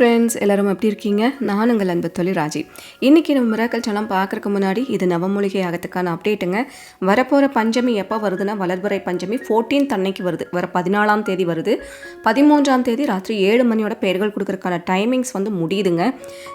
Friends எல்லாரும் எப்படி இருக்கீங்க? நான் உங்கள் அன்பு தொழில் ராஜி. இன்றைக்கி நம்ம மிராக்கல் சேனல் பார்க்குறக்கு முன்னாடி இது நவமூலிகை ஆகத்துக்கான அப்டேட்டுங்க வரப்போகிற பஞ்சமி எப்போ வருதுன்னா வளர்புரை பஞ்சமி 14th அன்னைக்கு வருது. வர பதினாலாம் தேதி வருது. பதிமூன்றாம் தேதி ராத்திரி ஏழு மணியோட பெயர்கள் கொடுக்கறதுக்கான டைமிங்ஸ் வந்து முடியுதுங்க.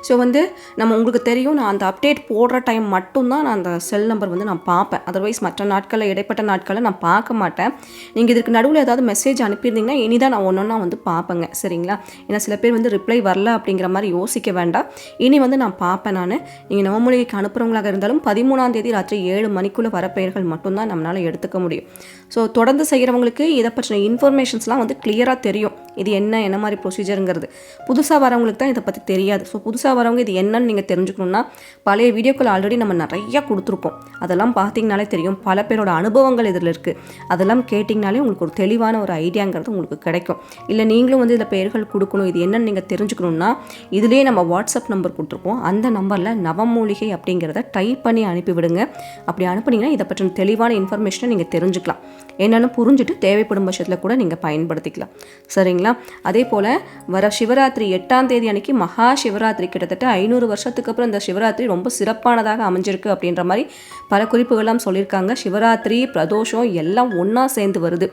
ஸோ வந்து நம்ம உங்களுக்கு தெரியும் நான் அந்த அப்டேட் போடுற டைம் மட்டும்தான் நான் அந்த செல் நம்பர் வந்து நான் பார்ப்பேன். அதர்வைஸ் மற்ற நாட்களில் இடைப்பட்ட நாட்களில் நான் பார்க்க மாட்டேன். நீங்கள் இதுக்கு நடுவில் ஏதாவது மெசேஜ் அனுப்பியிருந்தீங்கன்னா இனிதான் நான் ஒன்று ஒன்றா வந்து பார்ப்பேங்க. சரிங்களா? ஏன்னா சில பேர் வந்து ரிப்ளை வர வரல அப்படிங்கிற மாதிரி யோசிக்க வேண்டாம். இனி வந்து நான் பார்ப்பேன் நான். நீங்கள் நவமொழிக்கு அனுப்புகிறவங்களாக இருந்தாலும் பதிமூணாம் தேதி ராத்திரி ஏழு மணிக்குள்ளே வர பெயர்கள் மட்டும்தான் நம்மளால் எடுத்துக்க முடியும். ஸோ தொடர்ந்து செய்கிறவங்களுக்கு இதை பற்றின இன்ஃபர்மேஷன்ஸ்லாம் வந்து கிளியராக தெரியும். இது என்ன என்ன மாதிரி ப்ரொசீஜருங்கிறது புதுசாக வரவங்களுக்கு தான் இதை பற்றி தெரியாது. ஸோ புதுசாக வரவங்க இது என்னன்னு நீங்கள் தெரிஞ்சுக்கணுன்னா பழைய வீடியோக்கள் ஆல்ரெடி நம்ம நிறையா கொடுத்துருக்கோம். அதெல்லாம் பார்த்தீங்கனாலே தெரியும். பல பேரோட அனுபவங்கள் இதில் இருக்குது அதெல்லாம் கேட்டிங்கனாலே உங்களுக்கு ஒரு தெளிவான ஒரு ஐடியாங்கிறது உங்களுக்கு கிடைக்கும். இல்லை நீங்களும் வந்து இதில் பெயர்கள் கொடுக்கணும். இது என்னன்னு நீங்கள் தெரிஞ்சுக்கணுன்னா இதுலேயே நம்ம வாட்ஸ்அப் நம்பர் கொடுத்துருக்கோம். அந்த நம்பரில் நவமூலிகை அப்படிங்கிறத டைப் பண்ணி அனுப்பிவிடுங்க. அப்படி அனுப்புனீங்கன்னா இதை பற்றின தெளிவான இன்ஃபர்மேஷனை நீங்கள் தெரிஞ்சுக்கலாம். என்னென்னு புரிஞ்சுட்டு தேவைப்படும் பட்சத்தில் கூட நீங்கள் பயன்படுத்திக்கலாம். சரிங்களா? அதே போல் வர சிவராத்திரி எட்டாம் தேதி அன்னைக்கு மகா சிவராத்திரி. கிட்டத்தட்ட ஐநூறு வருஷத்துக்கு அப்புறம் இந்த சிவராத்திரி ரொம்ப சிறப்பானதாக அமைஞ்சிருக்கு அப்படின்ற மாதிரி பல குறிப்புகள்லாம் சொல்லியிருக்காங்க. சிவராத்திரி பிரதோஷம் எல்லாம் ஒன்றா சேர்ந்து வருது.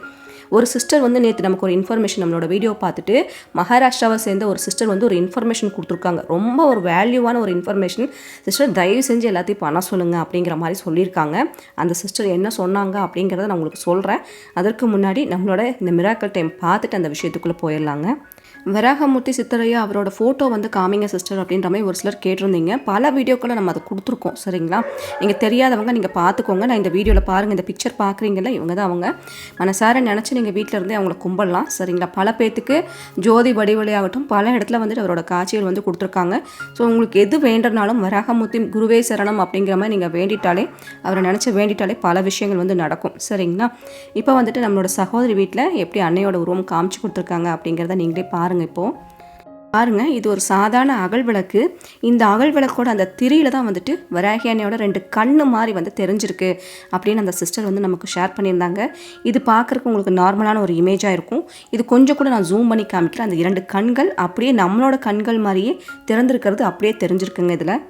ஒரு சிஸ்டர் வந்து நேற்று நமக்கு ஒரு இன்ஃபர்மேஷன் நம்மளோட வீடியோ பார்த்துட்டு மகாராஷ்டிராவை சேர்ந்த ஒரு சிஸ்டர் வந்து ஒரு இன்ஃபர்மேஷன் கொடுத்துருக்காங்க. ரொம்ப ஒரு வேல்யூவான ஒரு இன்ஃபர்மேஷன் சிஸ்டர் தயவு செஞ்சு எல்லாத்தையும் பண்ண சொல்லுங்கள் அப்படிங்கிற மாதிரி சொல்லியிருக்காங்க. அந்த சிஸ்டர் என்ன சொன்னாங்க அப்படிங்கிறத நான் உங்களுக்கு சொல்கிறேன் அதற்கு முன்னாடி நம்மளோட இந்த மிராக்கல் டைம் பார்த்துட்டு அந்த விஷயத்துக்குள்ளே போயிடலாங்க. வராகமூர்த்தி சித்தரையா அவரோட ஃபோட்டோ வந்து காமிங்க சிஸ்டர் அப்படின்ற மாதிரி ஒரு சிலர் கேட்டிருந்தீங்க. பல வீடியோக்களை நம்ம அதை கொடுத்துருக்கோம் சரிங்களா? நீங்கள் தெரியாதவங்க நீங்கள் பார்த்துக்கோங்க. நான் இந்த வீடியோவில் பாருங்கள் இந்த பிக்சர் பார்க்குறீங்கல்ல இவங்க தான் அவங்க. மனசார நினச்சி நீங்கள் வீட்டில் இருந்தே அவங்கள கும்பிடலாம் சரிங்களா? பல பேர்த்துக்கு ஜோதி வடிவழியாகட்டும் பல இடத்துல வந்துட்டு அவரோட காட்சிகள் வந்து கொடுத்துருக்காங்க. ஸோ உங்களுக்கு எது வேண்டனாலும் வராகமூர்த்தி குருவே சரணம் அப்படிங்கிற மாதிரி நீங்கள் வேண்டிட்டாலே அவரை நினச்சி வேண்டிட்டாலே பல விஷயங்கள் வந்து நடக்கும் சரிங்களா? இப்போ வந்துட்டு நம்மளோட சகோதரி வீட்டில் எப்படி அன்னையோட உருவம் காமிச்சு கொடுத்துருக்காங்க அப்படிங்கிறத நீங்களே பாருங்கள் இப்போது பாருங்க இது ஒரு சாதாரண அகல் விளக்கு. இந்த அகல் விளக்கோட அந்த திரியில தான் வந்துட்டு வராகி ரெண்டு கண்ணு மாதிரி வந்து தெரிஞ்சிருக்கு அப்படின்னு அந்த சிஸ்டர் வந்து நமக்கு ஷேர் பண்ணியிருந்தாங்க. இது பார்க்குறக்கு உங்களுக்கு நார்மலான ஒரு இமேஜாக இருக்கும். இது கொஞ்சம் கூட நான் ஜூம் பண்ணி காமிக்கிறேன். அந்த இரண்டு கண்கள் அப்படியே நம்மளோட கண்கள் மாதிரியே திறந்திருக்கிறது அப்படியே தெரிஞ்சிருக்குங்க இதில்.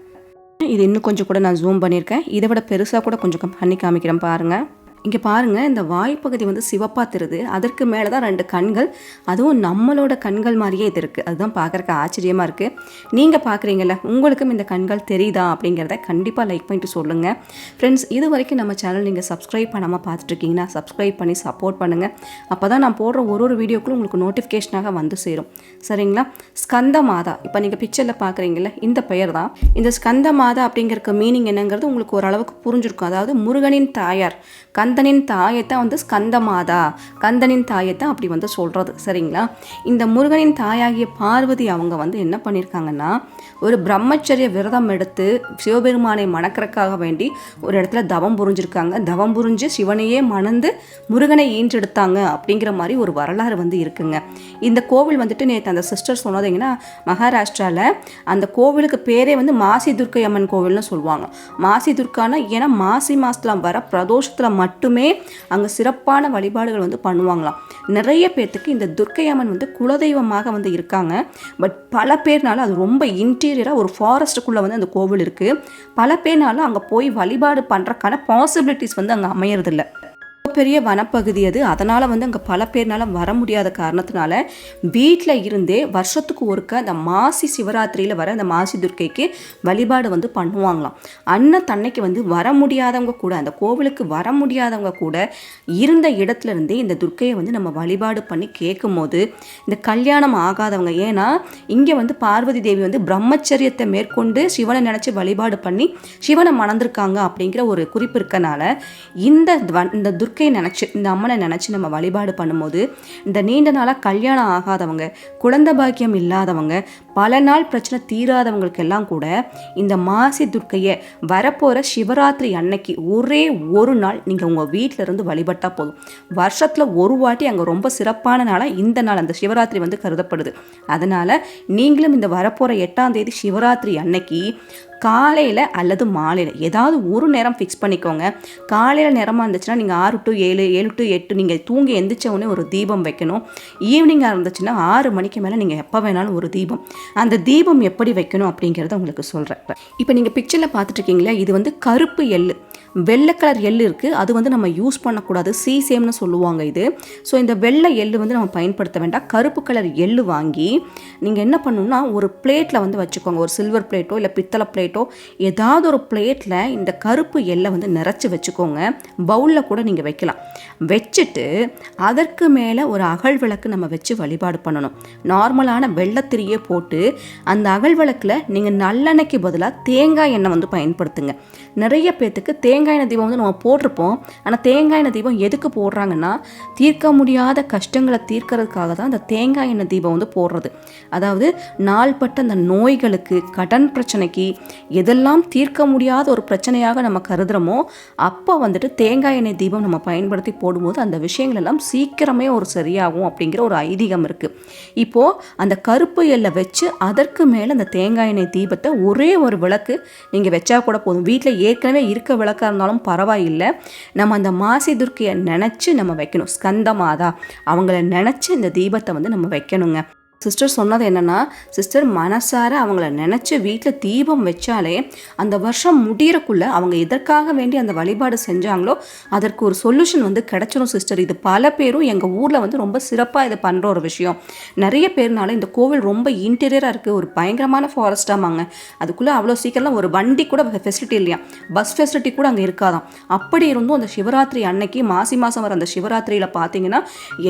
இது இன்னும் கொஞ்சம் கூட நான் ஜூம் பண்ணியிருக்கேன். இதை விட பெருசாக கூட கொஞ்சம் பண்ணி காமிக்கிறேன் பாருங்கள் இங்கே பாருங்கள் இந்த வாய்ப்பகுதி வந்து சிவப்பாக தெரியுது அதற்கு மேலே தான் ரெண்டு கண்கள். அதுவும் நம்மளோட கண்கள் மாதிரியே இது இருக்குது அதுதான் பார்க்குறக்கு ஆச்சரியமாக இருக்குது நீங்கள் பார்க்குறீங்கள உங்களுக்கும் இந்த கண்கள் தெரியுதா அப்படிங்கிறத கண்டிப்பாக லைக் பண்ணிட்டு சொல்லுங்கள் ஃப்ரெண்ட்ஸ் இது வரைக்கும் நம்ம சேனல் நீங்கள் சப்ஸ்கிரைப் பண்ணாமல் பார்த்துட்ருக்கீங்கன்னா சப்ஸ்கிரைப் பண்ணி சப்போர்ட் பண்ணுங்கள் அப்போ தான் நான் போடுற ஒரு ஒரு வீடியோக்குள்ள உங்களுக்கு நோட்டிஃபிகேஷனாக வந்து சேரும். சரிங்களா? ஸ்கந்த மாதா இப்போ நீங்கள் பிக்சரில் பார்க்குறீங்கள இந்த பெயர் தான் இந்த ஸ்கந்த மாதா அப்படிங்கிறக்கு மீனிங் என்னங்கிறது உங்களுக்கு ஓரளவுக்கு புரிஞ்சிருக்கும். அதாவது முருகனின் தாயார் கந்தனின் தாயை தான் வந்து ஸ்கந்தமாதா. கந்தனின் கந்தனின் தான் அப்படி வந்து சொல்கிறது சரிங்களா? இந்த முருகனின் தாயாகிய பார்வதி அவங்க வந்து என்ன பண்ணியிருக்காங்கன்னா ஒரு பிரம்மச்சரிய விரதம் எடுத்து சிவபெருமானை மணக்கிறக்காக வேண்டி ஒரு இடத்துல தவம் புரிஞ்சிருக்காங்க. தவம் புரிஞ்சு சிவனையே மணந்து முருகனை ஈன்றெடுத்தாங்க அப்படிங்கிற மாதிரி ஒரு வரலாறு வந்து இருக்குங்க. இந்த கோவில் வந்துட்டு நேற்று அந்த சிஸ்டர் சொன்னதுங்கன்னா மகாராஷ்டிராவில் அந்த கோவிலுக்கு பேரே வந்து மாசி துர்க்கை அம்மன் கோவில்னு சொல்லுவாங்க. மாசி துர்க்கானா ஏன்னா மாசி மாதத்தில் வர பிரதோஷத்தில் மட்டும் மட்டுமே அங்கே சிறப்பான வழிபாடுகள் வந்து பண்ணுவாங்களாம். நிறைய பேர்த்துக்கு இந்த துர்க்கை அம்மன் வந்து குலதெய்வமாக வந்து இருக்காங்க. பட் பல பேர்னால அது ரொம்ப இன்டீரியராக ஒரு ஃபாரஸ்ட்டுக்குள்ளே வந்து அந்த கோவில் இருக்குது பல பேர்னால அங்கே போய் வழிபாடு பண்ணுறக்கான பாசிபிலிட்டிஸ் வந்து அங்கே அமையறதில்லை. பெரிய வனப்பகுதி அது. அதனால் வந்து அங்கே பல பேர்னால வர முடியாத காரணத்தினால வீட்டில் இருந்தே வருஷத்துக்கு ஒருக்க அந்த மாசி சிவராத்திரியில் வர அந்த மாசி துர்க்கைக்கு வழிபாடு வந்து பண்ணுவாங்களாம். அன்ன தன்னைக்கு வந்து வர முடியாதவங்க கூட அந்த கோவிலுக்கு வர முடியாதவங்க கூட இருந்த இடத்துல இருந்தே இந்த துர்க்கையை வந்து நம்ம வழிபாடு பண்ணி கேட்கும் போது இந்த கல்யாணம் ஆகாதவங்க ஏன்னா இங்கே வந்து பார்வதி தேவி வந்து பிரம்மச்சரியத்தை மேற்கொண்டு சிவனை நினச்சி வழிபாடு பண்ணி சிவனை மணந்திருக்காங்க அப்படிங்கிற ஒரு குறிப்பு இருக்கனால இந்த இந்த துர்க்கை நினச்சி இந்த அம்மனை நினச்சி நம்ம வழிபாடு பண்ணும்போது இந்த நீண்ட நாளாக கல்யாணம் ஆகாதவங்க குழந்தை பாக்கியம் இல்லாதவங்க பல நாள் பிரச்சனை தீராதவங்களுக்கு எல்லாம் கூட இந்த மாசி துர்க்கையை வரப்போகிற சிவராத்திரி அன்னைக்கு ஒரே ஒரு நாள் நீங்கள் உங்கள் வீட்டில் இருந்து வழிபட்டால் போதும். வருஷத்தில் ஒரு வாட்டி அங்கே ரொம்ப சிறப்பான நாளாக இந்த நாள் அந்த சிவராத்திரி வந்து கருதப்படுது. அதனால் நீங்களும் இந்த வரப்போகிற எட்டாம் தேதி சிவராத்திரி அன்னைக்கு காலையில் அல்லது மாலையில் ஏதாவது ஒரு நேரம் ஃபிக்ஸ் பண்ணிக்கோங்க. காலையில் நேரமாக இருந்துச்சுன்னா நீங்கள் ஆறு டு ஏழு ஏழு டு எட்டு நீங்கள் தூங்கி எந்திரிச்ச உடனே ஒரு தீபம் வைக்கணும். ஈவினிங்காக இருந்துச்சுன்னா ஆறு மணிக்கு மேலே நீங்கள் எப்போ வேணாலும் ஒரு தீபம். அந்த தீபம் எப்படி வைக்கணும் அப்படிங்கிறத உங்களுக்கு சொல்கிறேன் இப்போ நீங்கள் பிக்சரில் பார்த்துட்ருக்கீங்களா இது வந்து கருப்பு எள்ளு. வெள்ளை கலர் எள்ளு இருக்குது அது வந்து நம்ம யூஸ் பண்ணக்கூடாது. சீசேம்னு சொல்லுவாங்க இது. ஸோ இந்த வெள்ளை எள்ளு வந்து நம்ம பயன்படுத்த வேண்டாம். கருப்பு கலர் எள்ளு வாங்கி நீங்கள் என்ன பண்ணணும்னா ஒரு பிளேட்டில் வந்து வச்சுக்கோங்க. ஒரு சில்வர் பிளேட்டோ இல்லை பித்தளை பிளேட்டோ ஏதாவது ஒரு பிளேட்டில் இந்த கருப்பு எள்ளை வந்து நிறச்சி வச்சுக்கோங்க. பவுலில் கூட நீங்கள் வைக்கலாம். வச்சுட்டு அதற்கு மேலே ஒரு அகல் விளக்கு நம்ம வச்சு வழிபாடு பண்ணணும். நார்மலான வெள்ளத்திரியே போட்டு அந்த அகல் விளக்கில் நீங்கள் நல்லெண்ணெய்க்கு பதிலாக தேங்காய் எண்ணெய் வந்து பயன்படுத்துங்க. நிறைய பேர்த்துக்கு தேங்காய் எண்ணெய் தீபம் வந்து நம்ம போட்டிருப்போம். ஆனால் தேங்காய் எண்ணெய் தீபம் எதுக்கு போடுறாங்கன்னா தீர்க்க முடியாத கஷ்டங்களை தீர்க்கறதுக்காக தான் அந்த தேங்காய் எண்ணெய் தீபம் வந்து போடுறது. அதாவது நாள்பட்ட அந்த நோய்களுக்கு கடன் பிரச்சனைக்கு எதெல்லாம் தீர்க்க முடியாத ஒரு பிரச்சனையாக நம்ம கருதுகிறோமோ அப்போ வந்துட்டு தேங்காய் எண்ணெய் தீபம் நம்ம பயன்படுத்தி போடும்போது அந்த விஷயங்கள் எல்லாம் சீக்கிரமே ஒரு சரியாகும் அப்படிங்கிற ஒரு ஐதீகம் இருக்குது இப்போது அந்த கருப்பு எல்லை வச்சு அதற்கு மேலே அந்த தேங்காய் எண்ணெய் தீபத்தை ஒரே ஒரு விளக்கு நீங்கள் வச்சா கூட போதும். வீட்டில் ஏற்கனவே இருக்க விளக்காக இருந்தாலும் பரவாயில்லை. நம்ம அந்த மாசி துர்க்கையை நினச்சி நம்ம வைக்கணும். ஸ்கந்த மாதா அவங்கள நினச்சி இந்த தீபத்தை வந்து நம்ம வைக்கணுங்க. சிஸ்டர் சொன்னது என்னென்னா சிஸ்டர் மனசார அவங்கள நினச்சி வீட்டில் தீபம் வச்சாலே அந்த வருஷம் முடியறக்குள்ளே அவங்க எதற்காக வேண்டி அந்த வழிபாடு செஞ்சாங்களோ அதற்கு ஒரு சொல்யூஷன் வந்து கிடச்சிரும் சிஸ்டர் இது பல பேரும் எங்கள் ஊரில் வந்து ரொம்ப சிறப்பாக இது பண்ணுற ஒரு விஷயம். நிறைய பேர்னால இந்த கோவில் ரொம்ப இன்டீரியராக இருக்குது ஒரு பயங்கரமான ஃபாரஸ்ட்டாமாங்க அதுக்குள்ளே அவ்வளோ சீக்கிரம்லாம் ஒரு வண்டி கூட ஃபெசிலிட்டி இல்லையா? பஸ் ஃபெசிலிட்டி கூட அங்கே இருக்காதான் அப்படி இருந்தும் அந்த சிவராத்திரி அன்னைக்கு மாசி மாதம் வர அந்த சிவராத்திரியில் பார்த்தீங்கன்னா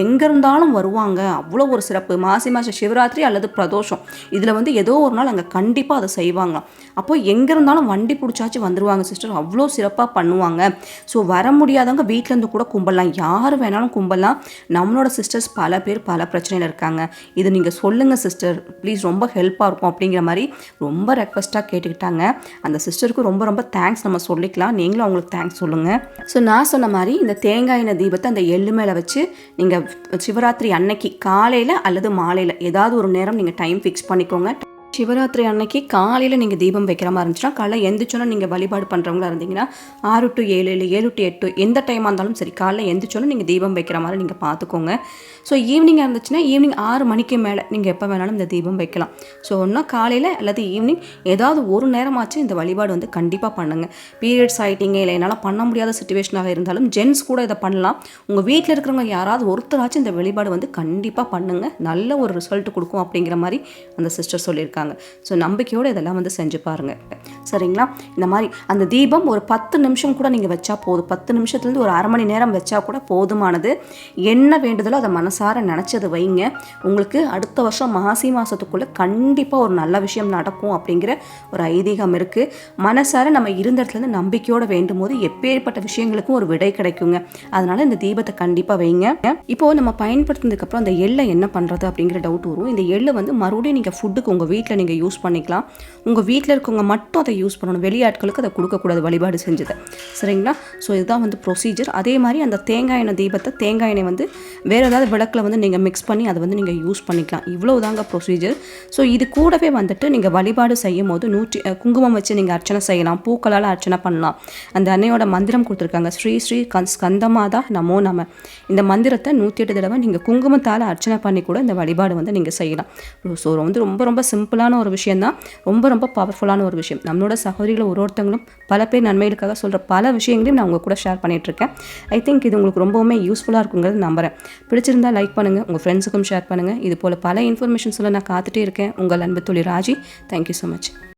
எங்கே இருந்தாலும் வருவாங்க. அவ்வளோ ஒரு சிறப்பு. மாசி மாதம் சிவராத்திரி அல்லது பிரதோஷம். இதில் வந்து ஏதோ ஒரு நாள் அங்கே கண்டிப்பாக அதை செய்வாங்களாம் அப்போ எங்கே இருந்தாலும் வண்டி பிடிச்சாச்சு வந்துடுவாங்க சிஸ்டர் அவ்வளோ சிறப்பாக பண்ணுவாங்க. ஸோ வர முடியாதவங்க வீட்டிலேருந்து கூட கும்பலாம். யார் வேணாலும் கும்பலாம். நம்மளோட சிஸ்டர்ஸ் பல பேர் பல பிரச்சனையில் இருக்காங்க. இது நீங்கள் சொல்லுங்கள் சிஸ்டர் ப்ளீஸ் ரொம்ப ஹெல்ப்பாக இருக்கும் அப்படிங்கிற மாதிரி ரொம்ப ரெக்வஸ்ட்டாக கேட்டுக்கிட்டாங்க. அந்த சிஸ்டருக்கு ரொம்ப ரொம்ப தேங்க்ஸ் நம்ம சொல்லிக்கலாம். நீங்களும் அவங்களுக்கு தேங்க்ஸ் சொல்லுங்கள் ஸோ நான் சொன்ன மாதிரி இந்த தேங்காய் எண்ணெய் தீபத்தை அந்த எள்ளு மேலே வச்சு நீங்கள் சிவராத்திரி அன்னைக்கு காலையில் அல்லது மாலையில் ஏதாவது ஒரு நேரம் நீங்கள் டைம் ஃபிக்ஸ் பண்ணிக்கோங்க. சிவராத்திரி அன்னைக்கு காலையில் நீங்கள் தீபம் வைக்கிற மாதிரி இருந்துச்சுன்னா காலைல எந்திரிச்சோன்னா நீங்கள் வழிபாடு பண்ணுறவங்களா இருந்தீங்கன்னா ஆறு டு ஏழு இல்லை ஏழு டு எட்டு எந்த டைமாக இருந்தாலும் சரி காலைல எந்திரிச்சோன்னா நீங்கள் தீபம் வைக்கிற மாதிரி நீங்கள் பார்த்துக்கோங்க ஸோ ஈவினிங்காக இருந்துச்சுன்னா ஈவினிங் ஆறு மணிக்கு மேலே நீங்கள் எப்போ வேணாலும் இந்த தீபம் வைக்கலாம். ஸோ ஒன்றா காலையில் அல்லது ஈவினிங் ஏதாவது ஒரு நேரமாச்சு இந்த வழிபாடு வந்து கண்டிப்பாக பண்ணுங்கள் பீரியட்ஸ் ஆகிட்டீங்க இல்லை என்னால் பண்ண முடியாத சுச்சுவேஷனாக இருந்தாலும் ஜென்ஸ் கூட இதை பண்ணலாம். உங்கள் வீட்டில் இருக்கிறவங்க யாராவது ஒருத்தராச்சும் இந்த வழிபாடு வந்து கண்டிப்பாக பண்ணுங்கள் நல்ல ஒரு ரிசல்ட் கொடுக்கும் அப்படிங்கிற மாதிரி அந்த சிஸ்டர் சொல்லியிருக்காங்க. ஸோ நம்பிக்கையோடு இதெல்லாம் வந்து செஞ்சு பாருங்கள் சரிங்களா? இந்த மாதிரி அந்த தீபம் ஒரு பத்து நிமிஷம் கூட நீங்கள் வச்சா போதும். பத்து நிமிஷத்துலேருந்து ஒரு அரை மணி நேரம் வச்சா கூட போதுமானது. என்ன வேண்டுதலோ அதை மனசார நினச்சது வைங்க. உங்களுக்கு அடுத்த வருஷம் மாசி மாதத்துக்குள்ளே கண்டிப்பாக ஒரு நல்ல விஷயம் நடக்கும் அப்படிங்கிற ஒரு ஐதீகம் இருக்குது மனசார நம்ம இருந்த இடத்துலேருந்து நம்பிக்கையோடு வேண்டும் போது எப்பேற்பட்ட விஷயங்களுக்கும் ஒரு விடை கிடைக்குங்க. அதனால் இந்த தீபத்தை கண்டிப்பாக வைங்க. இப்போது நம்ம பயன்படுத்தினதுக்கப்புறம் அந்த எள்ளை என்ன பண்ணுறது அப்படிங்கிற டவுட் வரும். இந்த எள்ளு வந்து மறுபடியும் நீங்கள் ஃபுட்டுக்கு உங்கள் வீட்டில் நீங்கள் யூஸ் பண்ணிக்கலாம். உங்கள் வீட்டில் இருக்கவங்க மட்டும் அதை யூஸ் பண்ணணும். வெளியாட்களுக்கு அதை கொடுக்கக்கூடாது வழிபாடு செஞ்சதை. சரிங்களா? ஸோ இதுதான் வந்து ப்ரொசீஜர் அதே மாதிரி அந்த தேங்காய் எண்ணெய் தீபத்தை தேங்காய் எண்ணெய் வந்து வேறு ஏதாவது விளக்கில் வந்து நீங்கள் மிக்ஸ் பண்ணி அதை வந்து நீங்கள் யூஸ் பண்ணிக்கலாம். இவ்வளோ தாங்க ப்ரொசீஜர் ஸோ இது கூடவே வந்துட்டு நீங்கள் வழிபாடு செய்யும் போது நூற்றி குங்குமம் வச்சு நீங்கள் அர்ச்சனை செய்யலாம். பூக்களால் அர்ச்சனை பண்ணலாம். அந்த அன்னையோட மந்திரம் கொடுத்துருக்காங்க. ஸ்ரீ ஸ்ரீ கன் ஸ்கந்தமாதா நமோ நம. இந்த மந்திரத்தை நூற்றி எட்டு தடவை நீங்கள் குங்குமத்தால் அர்ச்சனை பண்ணி கூட இந்த வழிபாடு வந்து நீங்கள் செய்யலாம். ஸோ வந்து ரொம்ப ரொம்ப சிம்பிளாக பவர்ஃபுல்லான ஒரு விஷயந்தான் ரொம்ப ரொம்ப பவர்ஃபுல்லான ஒரு விஷயம். நம்மளோட சகோதரிகளை ஒரு ஒருத்தவங்களும் பல பேர் நன்மைகளுக்காக சொல்கிற பல விஷயங்களையும் நான் உங்கள் கூட ஷேர் பண்ணிகிட்ருக்கேன் ஐ திங்க் இது உங்களுக்கு ரொம்பவுமே யூஸ்ஃபுல்லாக இருக்குங்கிறது நம்புறேன். பிடிச்சிருந்தா லைக் பண்ணுங்கள் உங்கள் ஃப்ரெண்ட்ஸுக்கும் ஷேர் பண்ணுங்கள் இது போல் பல இன்ஃபர்மேஷன்ஸில் நான் காத்துட்டே இருக்கேன். உங்கள் அன்பு தொழில் ராஜி தேங்க்யூ ஸோ மச்